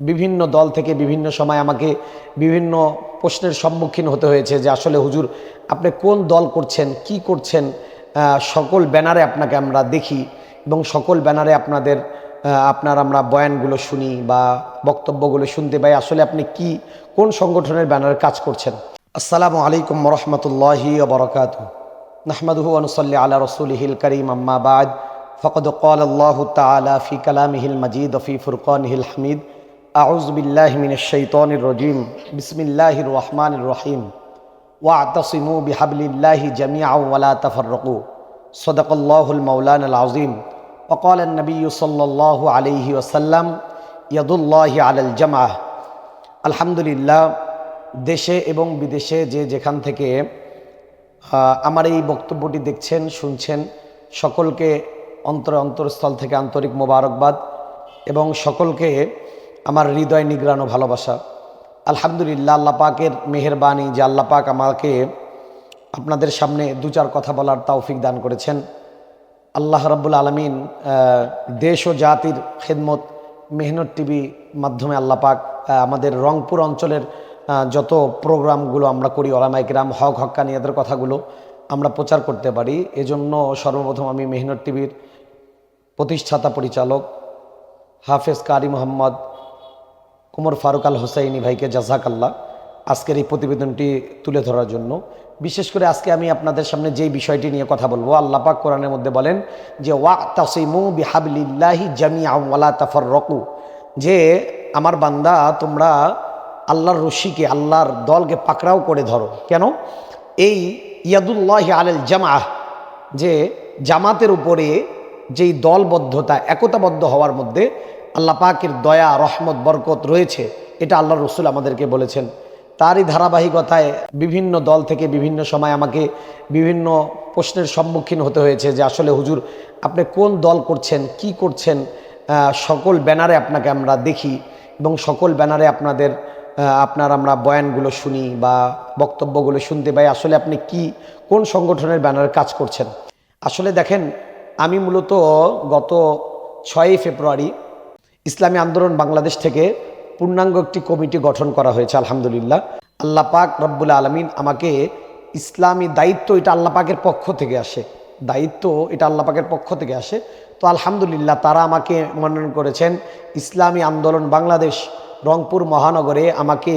বিভিন্ন দল থেকে বিভিন্ন সময় আমাকে বিভিন্ন প্রশ্নের সম্মুখীন হতে হয়েছে যে আসলে হুজুর, আপনি কোন দল করছেন, কি করছেন সকল ব্যানারে আপনাকে আমরা দেখি এবং সকল ব্যানারে আপনাদের আপনার আমরা বয়ানগুলো শুনি বা বক্তব্যগুলো শুনতে পাই। আসলে আপনি কি, কোন সংগঠনের ব্যানারে কাজ করছেন? আসসালামু আলাইকুম রহমতুল্লাহি বরকাত নাহমাদুহু আনুসল্লি আলা রসুলহিল করিম আম্মাবাদ ফকদ কল আল্লাহ তালা ফি কালামহিল মজিদ ফি ফুরকন হিল হামিদ। بالله من الشيطان الرجيم بسم الله الرحمن الرحيم واعتصموا بحبل الله جميعا ولا تفرقوا صدق الله المولان العظيم وقال النبي صلى الله عليه وسلم يد الله على الجمعة الحمد لله দেশে এবং বিদেশে যে যেখান থেকে আহ, আমার এই বক্তব্যটি দেখছেন শুনছেন সকলকে অন্তর অন্তরস্থল থেকে আন্তরিক মোবারকবাদ এবং সকলকে আমার হৃদয় নিগ্রানো ভালোবাসা। আলহামদুলিল্লাহ, আল্লাহ পাকের মেহেরবানি যে আল্লাহ পাক আমাকে আপনাদের সামনে দু চার কথা বলার তৌফিক দান করেছেন। আল্লাহ রাব্বুল আলমিন দেশ ও জাতির খেদমত মেহনত টিভি মাধ্যমে আল্লাহ পাক আমাদের রংপুর অঞ্চলের যত প্রোগ্রামগুলো আমরা করি ওলামাইকরাম হক হক্কানিয়াদের কথাগুলো আমরা প্রচার করতে পারি। এজন্য সর্বপ্রথম আমি মেহনত টিভির প্রতিষ্ঠাতা পরিচালক হাফেজ কারি মোহাম্মদ কুমর ফারুক আল হোসাইনি ভাইকে জাজাকাল্লাহ আজকের এই প্রতিবেদনটি তুলে ধরার জন্য। বিশেষ করে আজকে আমি আপনাদের সামনে যেই বিষয়টি নিয়ে কথা বলব, আল্লাহ পাক কোরআনের মধ্যে বলেন যে ওয়া তাসিমু বিহাবলিল্লাহি জামি ওয়ালা তাফর রকু যে, আমার বান্দা, তোমরা আল্লাহর রশিকে, আল্লাহর দলকে পাকড়াও করে ধরো। কেন? এই ইয়াদুল্লাহ আলেল জামাহ যে, জামাতের উপরে যেই দলবদ্ধতা, একতাবদ্ধ হওয়ার মধ্যে আল্লাহ পাকের দয়া, রহমত, বরকত রয়েছে, এটা আল্লাহ রসুল আমাদেরকে বলেছেন। তারই ধারাবাহিকতায় বিভিন্ন দল থেকে বিভিন্ন সময় আমাকে বিভিন্ন প্রশ্নের সম্মুখীন হতে হয়েছে যে আসলে হুজুর, আপনি কোন দল করছেন, কি করছেন সকল ব্যানারে আপনাকে আমরা দেখি এবং সকল ব্যানারে আপনাদের আপনার আমরা বয়ানগুলো শুনি বা বক্তব্যগুলো শুনতে পাই, আসলে আপনি কি, কোন সংগঠনের ব্যানারে কাজ করছেন? আসলে দেখেন, আমি মূলত গত ছয়ই ফেব্রুয়ারি ইসলামী আন্দোলন বাংলাদেশ থেকে পূর্ণাঙ্গ একটি কমিটি গঠন করা হয়েছে, আলহামদুলিল্লাহ। আল্লাহ পাক রব্বুল আলমিন আমাকে ইসলামী দায়িত্ব এটা আল্লাহ পাকের পক্ষ থেকে আসে। দায়িত্ব এটা আল্লাহ পাকের পক্ষ থেকে আসে। তো আলহামদুলিল্লাহ তারা আমাকে মনোনয়ন করেছেন। ইসলামী আন্দোলন বাংলাদেশ রংপুর মহানগরে আমাকে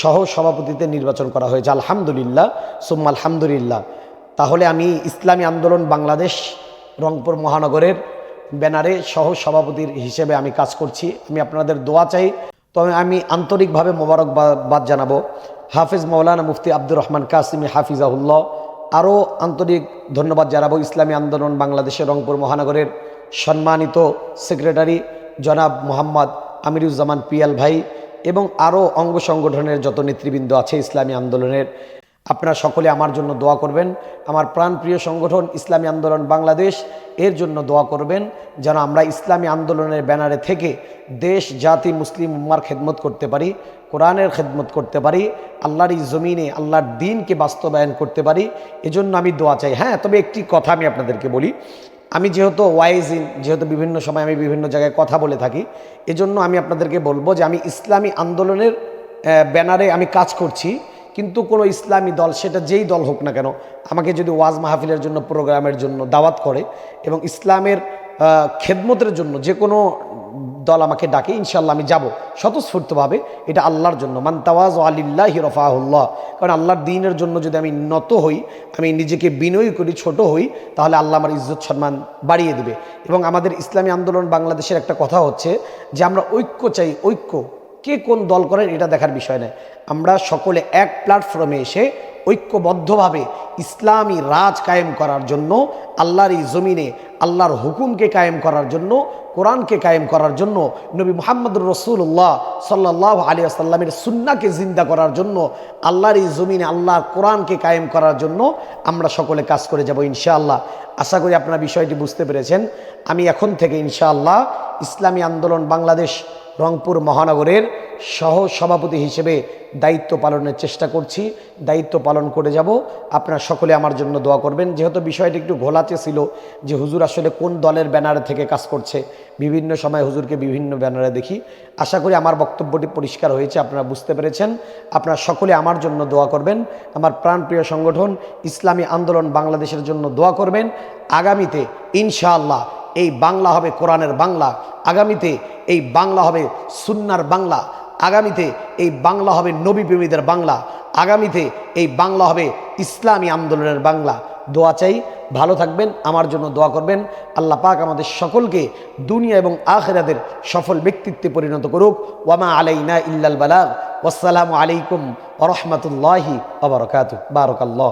সহ সভাপতিতে নির্বাচন করা হয়েছে, আলহামদুলিল্লাহ। সুম্মা আলহামদুলিল্লাহ। তাহলে আমি ইসলামী আন্দোলন বাংলাদেশ রংপুর মহানগরের ব্যানারে সহ সভাপতির হিসেবে আমি কাজ করছি। আমি আপনাদের দোয়া চাই। তবে আমি আন্তরিকভাবে মোবারকবাদ জানাব। হাফিজ মৌলানা মুফতি আব্দুর রহমান কাসিমি হাফিজাহুল্লাহ, আরও আন্তরিক ধন্যবাদ জানাব ইসলামী আন্দোলন বাংলাদেশের রংপুর মহানগরের সম্মানিত সেক্রেটারি জনাব মোহাম্মদ আমিরুজ্জামান পিয়াল ভাই এবং আরও অঙ্গ সংগঠনের যত নেতৃবৃন্দ আছে ইসলামী আন্দোলনের আপনারা সকলে আমার জন্য দোয়া করবেন। আমার প্রাণপ্রিয় সংগঠন ইসলামী আন্দোলন বাংলাদেশ, এর জন্য দোয়া করবেন যেন আমরা ইসলামী আন্দোলনের ব্যানারে থেকে দেশ, জাতি, মুসলিম উম্মার খেদমত করতে পারি, কোরআনের খেদমত করতে পারি, আল্লাহর এই জমিনে, আল্লাহর দিনকে বাস্তবায়ন করতে পারি, এজন্য আমি দোয়া চাই। হ্যাঁ তবে একটি কথা আমি আপনাদেরকে বলি। আমি যেহেতু ওয়াইজিন যেহেতু বিভিন্ন সময় আমি বিভিন্ন জায়গায় কথা বলে থাকি, এজন্য আমি আপনাদেরকে বলব যে আমি ইসলামী আন্দোলনের ব্যানারে আমি কাজ করছি। কিন্তু কোনো ইসলামী দল, সেটা যেই দল হোক না কেন, আমাকে যদি ওয়াজ মাহফিলের জন্য, প্রোগ্রামের জন্য দাওয়াত করে এবং ইসলামের খেদমতের জন্য যে কোনো দল আমাকে ডাকে ইনশাল্লাহ আমি যাব। স্বতঃস্ফূর্তভাবে এটা আল্লাহর জন্য। মান তাওয়াজ আলিল্লাহ রফাহুল্লাহ। কারণ আল্লাহর দিনের জন্য যদি আমি নত হই, আমি নিজেকে বিনয়ী করি, ছোট হই, তাহলে আল্লাহ আমার ইজ্জত, সম্মান বাড়িয়ে দিবে। এবং আমাদের ইসলামী আন্দোলন বাংলাদেশের একটা কথা হচ্ছে যে, আমরা ঐক্য চাই, ঐক্য। কে কোন দল করেন এটা দেখার বিষয় নয়। আমরা সকলে এক প্ল্যাটফর্মে এসে ঐক্যবদ্ধভাবে ইসলামী রাজ কায়েম করার জন্য, আল্লাহর এই জমিনে আল্লাহর হুকুমকে কায়েম করার জন্য, কোরআনকে কায়েম করার জন্য, নবী মোহাম্মদুর রসুল্লাহ সাল্লাহ আলী আসাল্লামের সুন্নাকে জিন্দা করার জন্য, আল্লাহর এই জমিনে আল্লাহর কোরআনকে কায়েম করার জন্য আমরা সকলে কাজ করে যাব ইনশাআল্লাহ। আশা করি আপনারা বিষয়টি বুঝতে পেরেছেন। আমি এখন থেকে ইনশাআল্লাহ ইসলামী আন্দোলন বাংলাদেশ রংপুর মহানগরের সহ সভাপতি হিসেবে দায়িত্ব পালনের চেষ্টা করছি। দায়িত্ব পালন করে যাব। আপনারা সকলে আমার জন্য দোয়া করবেন। যেহেতু বিষয়টি একটু ঘোলাতে ছিল যে হুজুর আসলে কোন দলের ব্যানারে থেকে কাজ করছে, বিভিন্ন সময় হুজুরকে বিভিন্ন ব্যানারে দেখি। আশা করি আমার বক্তব্যটি পরিষ্কার হয়েছে, আপনারা বুঝতে পেরেছেন। আপনারা সকলে আমার জন্য দোয়া করবেন। আমার প্রাণপ্রিয় সংগঠন ইসলামী আন্দোলন বাংলাদেশের জন্য দোয়া করবেন। আগামীতে ইনশাআল্লাহ এই বাংলা হবে কোরআনের বাংলা। আগামীতে এই বাংলা হবে সুন্নার বাংলা। আগামীতে এই বাংলা হবে নবী প্রেমীদের বাংলা। আগামীতে এই বাংলা হবে ইসলামী আন্দোলনের বাংলা। দোয়া চাই, ভালো থাকবেন, আমার জন্য দোয়া করবেন। আল্লাহ পাক আমাদের সকলকে দুনিয়া এবং আখেরাদের সফল ব্যক্তিত্বে পরিণত করুক। ওয়ামা আলাইনা ইল্লাল বালাগ। ওয়াসসালামু আলাইকুম ওরহমতুল্লাহি আবরকাত বারকাল্লাহ।